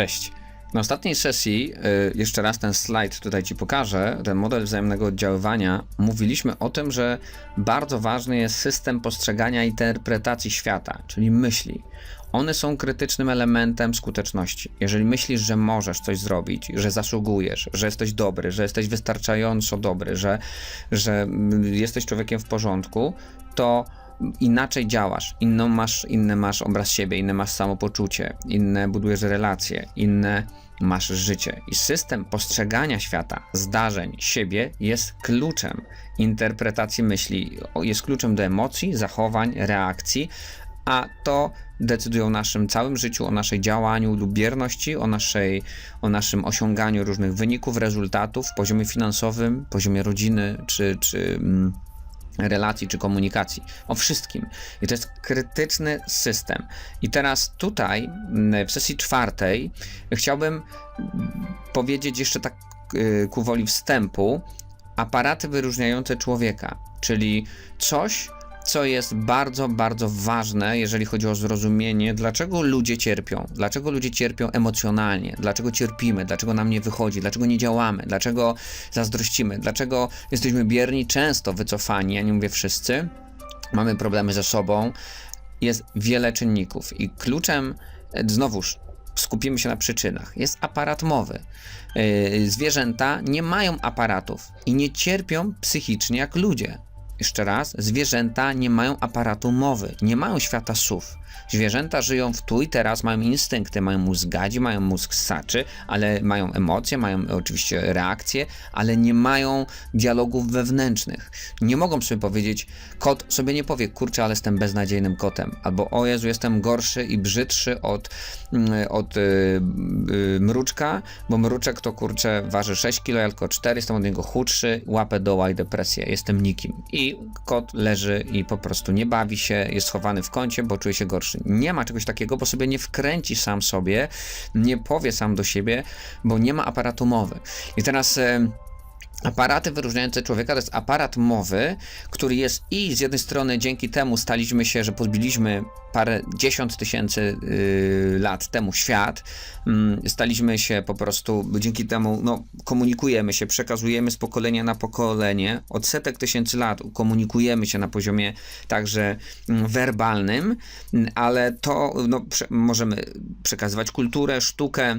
Cześć. Na ostatniej sesji, y, jeszcze raz ten slajd tutaj Ci pokażę, ten model wzajemnego oddziaływania, mówiliśmy o tym, że bardzo ważny jest system postrzegania interpretacji świata, czyli myśli. One są krytycznym elementem skuteczności. Jeżeli myślisz, że możesz coś zrobić, że zasługujesz, że jesteś dobry, że jesteś wystarczająco dobry, że, że mm, jesteś człowiekiem w porządku, to inaczej działasz, inną masz, inny masz obraz siebie, inne masz samopoczucie, inne budujesz relacje, inne masz życie. I system postrzegania świata, zdarzeń, siebie jest kluczem interpretacji myśli, jest kluczem do emocji, zachowań, reakcji, a to decyduje o naszym całym życiu, o naszej działaniu lub bierności, o, naszej, o naszym osiąganiu różnych wyników, rezultatów w poziomie finansowym, poziomie rodziny czy, czy mm, relacji czy komunikacji, o wszystkim. I to jest krytyczny system. I teraz tutaj, w sesji czwartej, chciałbym powiedzieć jeszcze tak y, ku woli wstępu, aparaty wyróżniające człowieka, czyli coś, co jest bardzo, bardzo ważne, jeżeli chodzi o zrozumienie, dlaczego ludzie cierpią, dlaczego ludzie cierpią emocjonalnie, dlaczego cierpimy, dlaczego nam nie wychodzi, dlaczego nie działamy, dlaczego zazdrościmy, dlaczego jesteśmy bierni, często wycofani, ja nie mówię wszyscy, mamy problemy ze sobą. Jest wiele czynników i kluczem, e, znowuż, skupimy się na przyczynach, jest aparat mowy. Yy, Zwierzęta nie mają aparatów i nie cierpią psychicznie jak ludzie. Jeszcze raz, zwierzęta nie mają aparatu mowy, nie mają świata słów. Zwierzęta żyją w tu i teraz, mają instynkty, mają mózg gadzi, mają mózg ssaczy, ale mają emocje, mają oczywiście reakcje, ale nie mają dialogów wewnętrznych. Nie mogą sobie powiedzieć, kot sobie nie powie, kurczę, ale jestem beznadziejnym kotem, albo o Jezu, jestem gorszy i brzydszy od, mm, od y, y, mruczka, bo mruczek to kurczę waży 6 kg, ja tylko 4, jestem od niego chudszy, łapę doła i depresję, jestem nikim. I kot leży i po prostu nie bawi się, jest schowany w kącie, bo czuje się gorszy. Nie ma czegoś takiego, bo sobie nie wkręci sam sobie, nie powie sam do siebie, bo nie ma aparatu mowy. I teraz. Aparaty wyróżniające człowieka to jest aparat mowy, który jest i z jednej strony dzięki temu staliśmy się, że podbiliśmy parę dziesiąt tysięcy y, lat temu świat, mm, staliśmy się po prostu dzięki temu, no, komunikujemy się, przekazujemy z pokolenia na pokolenie, od setek tysięcy lat komunikujemy się na poziomie także mm, werbalnym, ale to no, prze, możemy przekazywać kulturę, sztukę,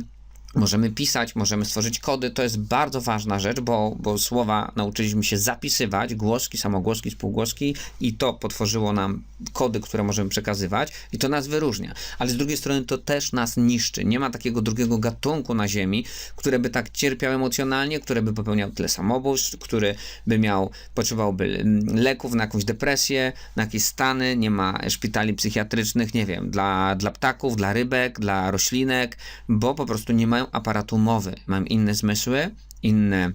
Możemy pisać, możemy stworzyć kody. To jest bardzo ważna rzecz, bo, bo słowa nauczyliśmy się zapisywać, głoski, samogłoski, spółgłoski i to potworzyło nam kody, które możemy przekazywać i to nas wyróżnia. Ale z drugiej strony to też nas niszczy. Nie ma takiego drugiego gatunku na Ziemi, które by tak cierpiał emocjonalnie, które by popełniał tyle samobójstw, który by miał, potrzebowałby mm, leków na jakąś depresję, na jakieś stany, nie ma szpitali psychiatrycznych, nie wiem, dla, dla ptaków, dla rybek, dla roślinek, bo po prostu nie mają aparatu mowy, mają inne zmysły, inne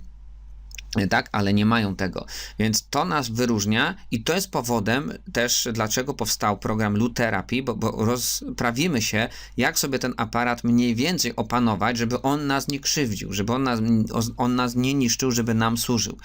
tak, ale nie mają tego. Więc to nas wyróżnia i to jest powodem też, dlaczego powstał program Luterapii, bo, bo rozprawimy się, jak sobie ten aparat mniej więcej opanować, żeby on nas nie krzywdził, żeby on nas, on nas nie niszczył, żeby nam służył.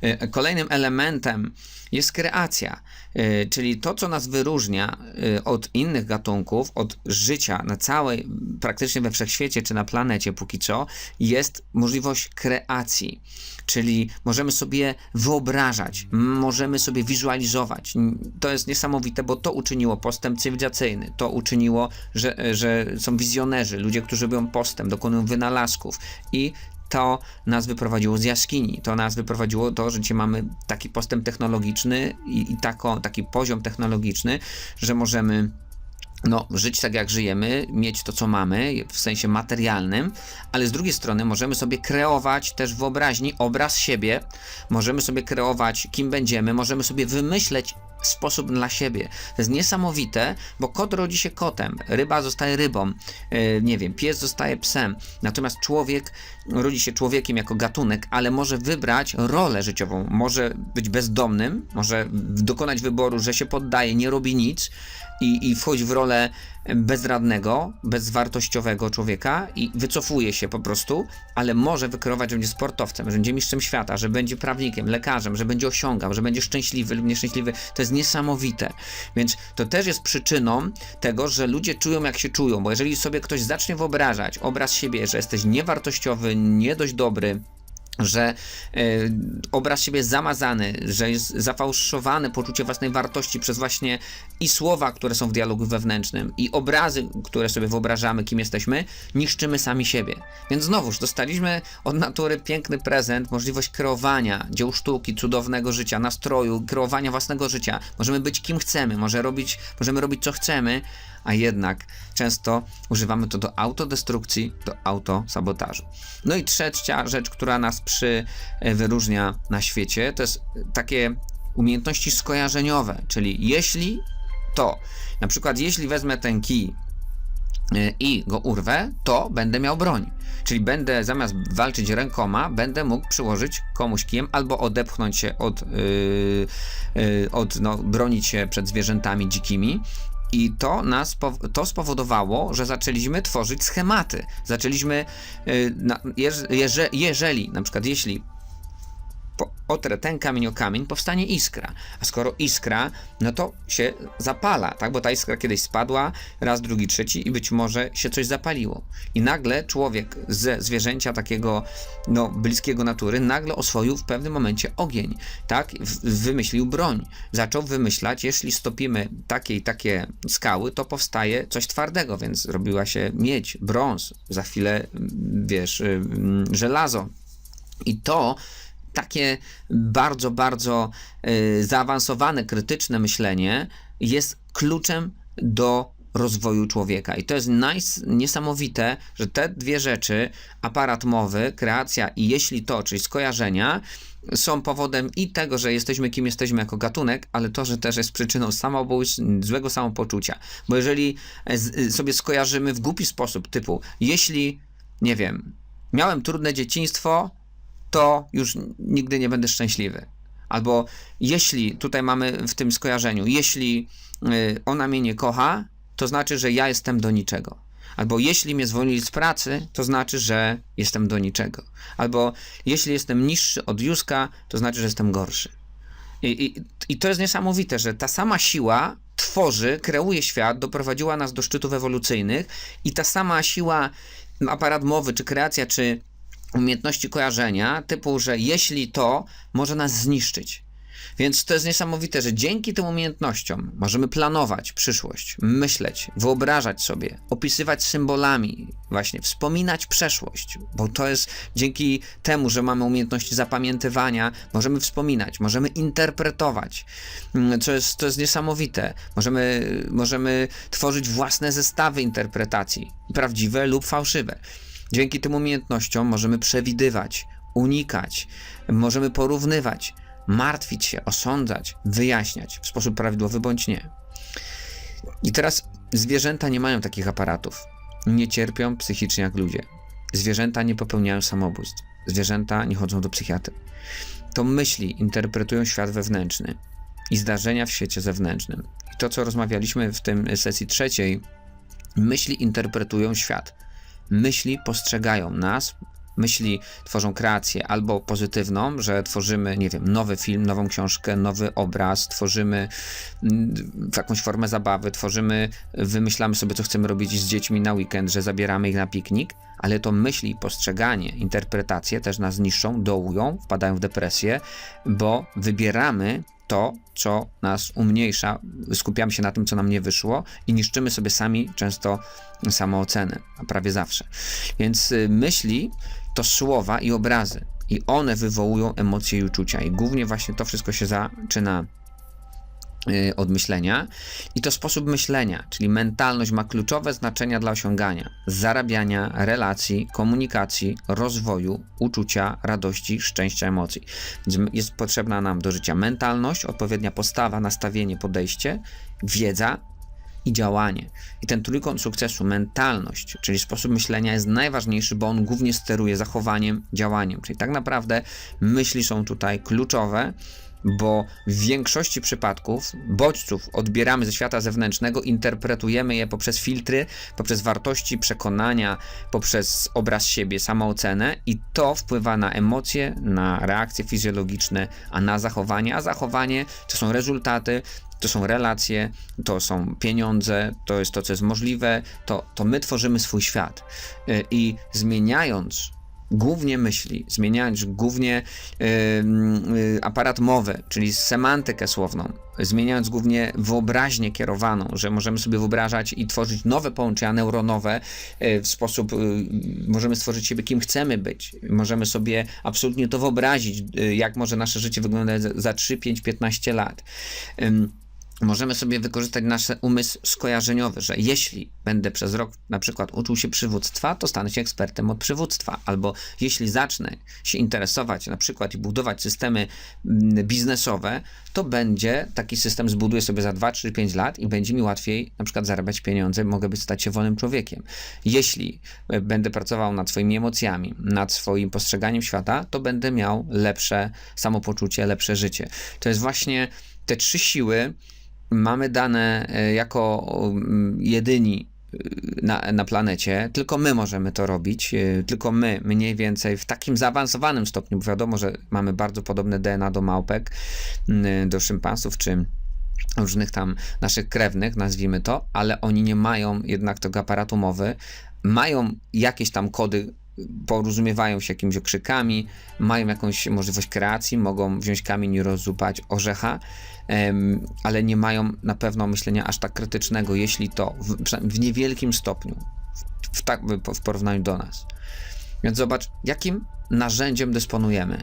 E, Kolejnym elementem jest kreacja, e, czyli to, co nas wyróżnia e, od innych gatunków, od życia na całej, praktycznie we wszechświecie czy na planecie póki co, jest możliwość kreacji. Czyli możemy sobie wyobrażać, możemy sobie wizualizować. To jest niesamowite, bo to uczyniło postęp cywilizacyjny. To uczyniło, że, że są wizjonerzy, ludzie, którzy robią postęp, dokonują wynalazków i to nas wyprowadziło z jaskini. To nas wyprowadziło to, że dzisiaj mamy taki postęp technologiczny i, i tako, taki poziom technologiczny, że możemy no, żyć tak jak żyjemy, mieć to co mamy w sensie materialnym, ale z drugiej strony możemy sobie kreować też wyobraźni obraz siebie, możemy sobie kreować kim będziemy, możemy sobie wymyśleć sposób dla siebie. To jest niesamowite, bo kot rodzi się kotem, ryba zostaje rybą, yy, nie wiem, pies zostaje psem, natomiast człowiek rodzi się człowiekiem jako gatunek, ale może wybrać rolę życiową, może być bezdomnym, może dokonać wyboru, że się poddaje, nie robi nic, i, i wchodzi w rolę bezradnego, bezwartościowego człowieka i wycofuje się po prostu, ale może wykreować, że będzie sportowcem, że będzie mistrzem świata, że będzie prawnikiem, lekarzem, że będzie osiągał, że będzie szczęśliwy lub nieszczęśliwy. To jest niesamowite. Więc to też jest przyczyną tego, że ludzie czują jak się czują, bo jeżeli sobie ktoś zacznie wyobrażać obraz siebie, że jesteś niewartościowy, nie dość dobry, że e, obraz siebie jest zamazany, że jest zafałszowane poczucie własnej wartości przez właśnie i słowa, które są w dialogu wewnętrznym, i obrazy, które sobie wyobrażamy, kim jesteśmy, niszczymy sami siebie. Więc znowuż dostaliśmy od natury piękny prezent, możliwość kreowania dzieł sztuki, cudownego życia, nastroju, kreowania własnego życia. Możemy być kim chcemy, może robić, możemy robić co chcemy, a jednak często używamy to do autodestrukcji, do autosabotażu. No i trzecia rzecz, która nas przy e, wyróżnia na świecie, to jest takie umiejętności skojarzeniowe, czyli jeśli to, na przykład jeśli wezmę ten kij e, i go urwę, to będę miał broń. Czyli będę zamiast walczyć rękoma, będę mógł przyłożyć komuś kijem albo odepchnąć się od, yy, yy, od no, bronić się przed zwierzętami dzikimi. I to nas to spowodowało, że zaczęliśmy tworzyć schematy. Zaczęliśmy, yy, na, jeż- jeże- jeżeli, na przykład jeśli otrę ten kamień o kamień, powstanie iskra. A skoro iskra, no to się zapala, tak? Bo ta iskra kiedyś spadła, raz, drugi, trzeci i być może się coś zapaliło. I nagle człowiek ze zwierzęcia takiego, no, bliskiego natury, nagle oswoił w pewnym momencie ogień, tak? Wymyślił broń. Zaczął wymyślać, jeśli stopimy takie i takie skały, to powstaje coś twardego, więc robiła się miedź, brąz, za chwilę, wiesz, y, y, żelazo. I to takie bardzo, bardzo y, zaawansowane, krytyczne myślenie jest kluczem do rozwoju człowieka. I to jest niesamowite, że te dwie rzeczy, aparat mowy, kreacja i jeśli to, czyli skojarzenia, są powodem i tego, że jesteśmy kim jesteśmy jako gatunek, ale to, że też jest przyczyną samobójstw, złego samopoczucia. Bo jeżeli e, z- sobie skojarzymy w głupi sposób, typu, jeśli, nie wiem, miałem trudne dzieciństwo, to już nigdy nie będę szczęśliwy. Albo jeśli, tutaj mamy w tym skojarzeniu, jeśli y, ona mnie nie kocha, to znaczy, że ja jestem do niczego. Albo jeśli mnie zwolnili z pracy, to znaczy, że jestem do niczego. Albo jeśli jestem niższy od Józka, to znaczy, że jestem gorszy. I, i, I to jest niesamowite, że ta sama siła tworzy, kreuje świat, doprowadziła nas do szczytów ewolucyjnych i ta sama siła, aparat mowy, czy kreacja, czy umiejętności kojarzenia, typu, że jeśli to, może nas zniszczyć. Więc to jest niesamowite, że dzięki tym umiejętnościom możemy planować przyszłość, myśleć, wyobrażać sobie, opisywać symbolami, właśnie wspominać przeszłość, bo to jest dzięki temu, że mamy umiejętności zapamiętywania, możemy wspominać, możemy interpretować, mm, co jest, to jest niesamowite. Możemy, możemy tworzyć własne zestawy interpretacji, prawdziwe lub fałszywe. Dzięki tym umiejętnościom możemy przewidywać, unikać, możemy porównywać, martwić się, osądzać, wyjaśniać w sposób prawidłowy bądź nie. I teraz zwierzęta nie mają takich aparatów. Nie cierpią psychicznie jak ludzie. Zwierzęta nie popełniają samobójstw. Zwierzęta nie chodzą do psychiatry. To myśli interpretują świat wewnętrzny i zdarzenia w świecie zewnętrznym. I to, co rozmawialiśmy w tym sesji trzeciej, myśli interpretują świat myśli postrzegają nas, myśli tworzą kreację albo pozytywną, że tworzymy, nie wiem, nowy film, nową książkę, nowy obraz, tworzymy mm, jakąś formę zabawy, tworzymy, wymyślamy sobie, co chcemy robić z dziećmi na weekend, że zabieramy ich na piknik, ale to myśli postrzeganie, interpretacje też nas niszczą, dołują, wpadają w depresję, bo wybieramy to, co nas umniejsza, skupiamy się na tym, co nam nie wyszło i niszczymy sobie sami często samoocenę, a prawie zawsze. Więc y, myśli to słowa i obrazy i one wywołują emocje i uczucia i głównie właśnie to wszystko się zaczyna od myślenia i to sposób myślenia, czyli mentalność ma kluczowe znaczenia dla osiągania, zarabiania, relacji, komunikacji, rozwoju, uczucia, radości, szczęścia, emocji. Więc jest potrzebna nam do życia mentalność, odpowiednia postawa, nastawienie, podejście, wiedza i działanie. I ten trójkąt sukcesu, mentalność, czyli sposób myślenia jest najważniejszy, bo on głównie steruje zachowaniem, działaniem. Czyli tak naprawdę myśli są tutaj kluczowe bo w większości przypadków bodźców odbieramy ze świata zewnętrznego, interpretujemy je poprzez filtry, poprzez wartości, przekonania, poprzez obraz siebie, samoocenę i to wpływa na emocje, na reakcje fizjologiczne, a na zachowanie, a zachowanie to są rezultaty, to są relacje, to są pieniądze, to jest to, co jest możliwe, to, to my tworzymy swój świat. Y, I zmieniając głównie myśli, zmieniając głównie y, aparat mowy, czyli semantykę słowną, zmieniając głównie wyobraźnię kierowaną, że możemy sobie wyobrażać i tworzyć nowe połączenia neuronowe y, w sposób, y, możemy stworzyć siebie kim chcemy być, możemy sobie absolutnie to wyobrazić, y, jak może nasze życie wyglądać za, za 3, 5, 15 lat. Możemy sobie wykorzystać nasz umysł skojarzeniowy, że jeśli będę przez rok na przykład uczył się przywództwa, to stanę się ekspertem od przywództwa, albo jeśli zacznę się interesować na przykład i budować systemy mm, biznesowe, to będzie taki system zbuduję sobie za 2, 3, 5 lat i będzie mi łatwiej na przykład zarabiać pieniądze, mogę być stać się wolnym człowiekiem. Jeśli e, będę pracował nad swoimi emocjami, nad swoim postrzeganiem świata, to będę miał lepsze samopoczucie, lepsze życie. To jest właśnie te trzy siły, mamy dane e, jako mm, jedyni e, na, na planecie, tylko my możemy to robić, e, tylko my mniej więcej w takim zaawansowanym stopniu, bo wiadomo, że mamy bardzo podobne DNA do małpek, do szympansów czy różnych tam naszych krewnych, nazwijmy to, ale oni nie mają jednak tego aparatu mowy, mają jakieś tam kody porozumiewają się jakimiś okrzykami, mają jakąś możliwość kreacji, mogą wziąć kamień i rozupać orzecha, ale nie mają na pewno myślenia aż tak krytycznego, jeśli to w, w niewielkim stopniu, w, tak, w porównaniu do nas. Więc zobacz, jakim narzędziem dysponujemy,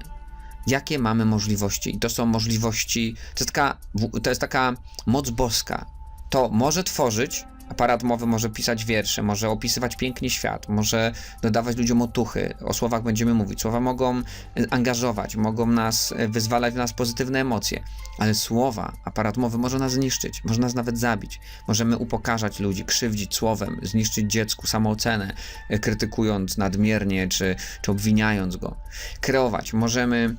jakie mamy możliwości. I to są możliwości, to jest taka, to jest taka moc boska. To może tworzyć, aparat mowy może pisać wiersze, może opisywać pięknie świat, może dodawać ludziom otuchy, o słowach będziemy mówić. Słowa mogą e, angażować, mogą nas e, wyzwalać w nas pozytywne emocje, ale słowa, aparat mowy może nas zniszczyć, może nas nawet zabić. Możemy upokarzać ludzi, krzywdzić słowem, zniszczyć dziecku samoocenę, e, krytykując nadmiernie czy, czy obwiniając go. Kreować, możemy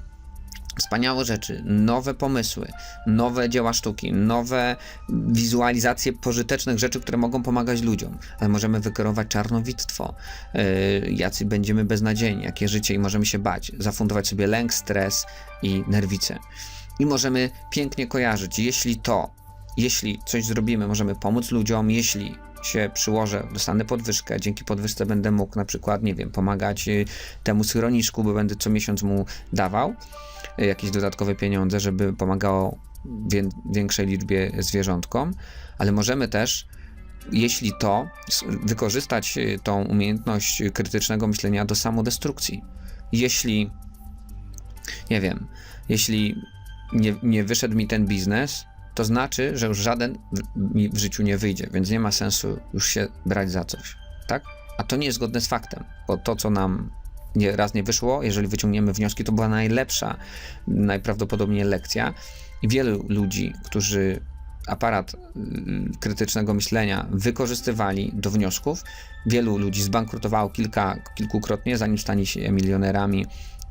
Wspaniałe rzeczy, nowe pomysły, nowe dzieła sztuki, nowe wizualizacje pożytecznych rzeczy, które mogą pomagać ludziom. Ale możemy wykierować czarnowictwo, yy, jacy będziemy beznadziejni, jakie życie i możemy się bać, zafundować sobie lęk, stres i nerwice. I możemy pięknie kojarzyć, jeśli to, jeśli coś zrobimy, możemy pomóc ludziom, jeśli się przyłożę, dostanę podwyżkę, dzięki podwyżce będę mógł na przykład, nie wiem, pomagać y, temu schroniszku, bo będę co miesiąc mu dawał y, jakieś dodatkowe pieniądze, żeby pomagało większej liczbie zwierzątkom, ale możemy też jeśli to, wykorzystać y, tą umiejętność krytycznego myślenia do samodestrukcji. Jeśli, nie wiem, jeśli nie, nie wyszedł mi ten biznes, to znaczy, że już żaden mi w życiu nie wyjdzie, więc nie ma sensu już się brać za coś, tak? A to nie jest zgodne z faktem, bo to, co nam nie, raz nie wyszło, jeżeli wyciągniemy wnioski, to była najlepsza, najprawdopodobniej lekcja. I wielu ludzi, którzy aparat y, krytycznego myślenia wykorzystywali do wniosków, wielu ludzi zbankrutowało kilka, kilkukrotnie, zanim stali się milionerami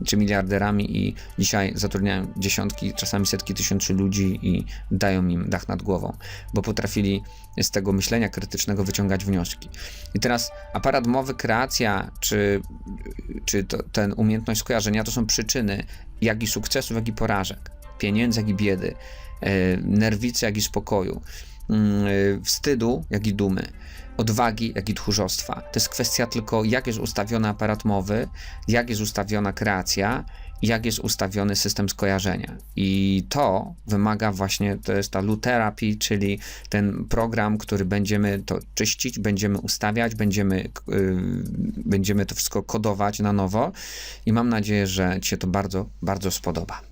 czy miliarderami i dzisiaj zatrudniają dziesiątki, czasami setki tysięcy ludzi i dają im dach nad głową, bo potrafili z tego myślenia krytycznego wyciągać wnioski. I teraz aparat mowy, kreacja, czy, czy to, ten umiejętność skojarzenia to są przyczyny jak i sukcesów, jak i porażek, pieniędzy, jak i biedy, e, nerwicy, jak i spokoju, wstydu, jak i dumy odwagi, jak i tchórzostwa. To jest kwestia tylko, jak jest ustawiony aparat mowy, jak jest ustawiona kreacja, jak jest ustawiony system skojarzenia. I to wymaga właśnie, to jest ta luterapii, czyli ten program, który będziemy to czyścić, będziemy ustawiać, będziemy, yy, będziemy to wszystko kodować na nowo i mam nadzieję, że Ci się to bardzo, bardzo spodoba.